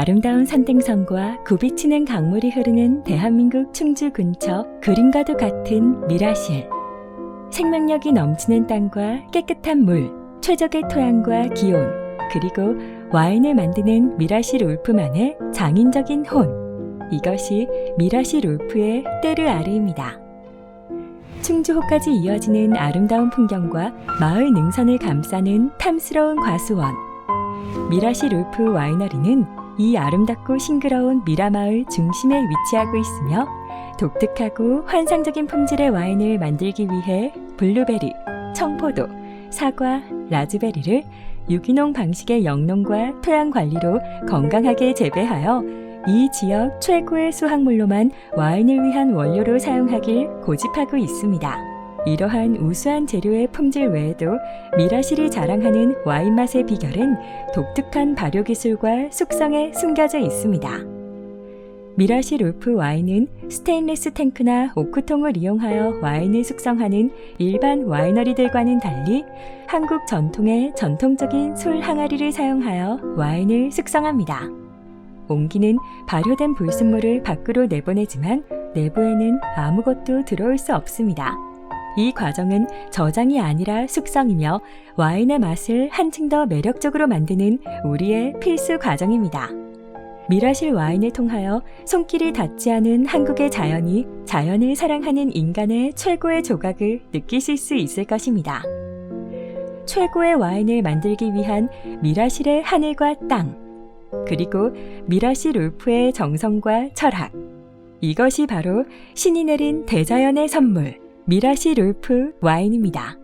아름다운 산등성과 굽이치는 강물이 흐르는 대한민국 충주 근처 그림과도 같은 미라실. 생명력이 넘치는 땅과 깨끗한 물, 최적의 토양과 기온, 그리고 와인을 만드는 미라실 울프만의 장인적인 혼. 이것이 미라실 울프의 때르 아르입니다. 충주호까지 이어지는 아름다운 풍경과 마을 능선을 감싸는 탐스러운 과수원. 미라실 울프 와이너리는 이 아름답고 싱그러운 미라마을 중심에 위치하고 있으며 독특하고 환상적인 품질의 와인을 만들기 위해 블루베리, 청포도, 사과, 라즈베리를 유기농 방식의 영농과 토양 관리로 건강하게 재배하여 이 지역 최고의 수확물로만 와인을 위한 원료로 사용하길 고집하고 있습니다. 이러한 우수한 재료의 품질 외에도 미라실이 자랑하는 와인 맛의 비결은 독특한 발효 기술과 숙성에 숨겨져 있습니다. 미라실 울프 와인은 스테인리스 탱크나 오크통을 이용하여 와인을 숙성하는 일반 와이너리들과는 달리 한국 전통의 전통적인 솔 항아리를 사용하여 와인을 숙성합니다. 옹기는 발효된 불순물을 밖으로 내보내지만 내부에는 아무것도 들어올 수 없습니다. 이 과정은 저장이 아니라 숙성이며 와인의 맛을 한층 더 매력적으로 만드는 우리의 필수 과정입니다. 미라실 와인을 통하여 손길이 닿지 않은 한국의 자연이 자연을 사랑하는 인간의 최고의 조각을 느끼실 수 있을 것입니다. 최고의 와인을 만들기 위한 미라실의 하늘과 땅, 그리고 미라실 울프의 정성과 철학. 이것이 바로 신이 내린 대자연의 선물, 미라실 울프 와인입니다.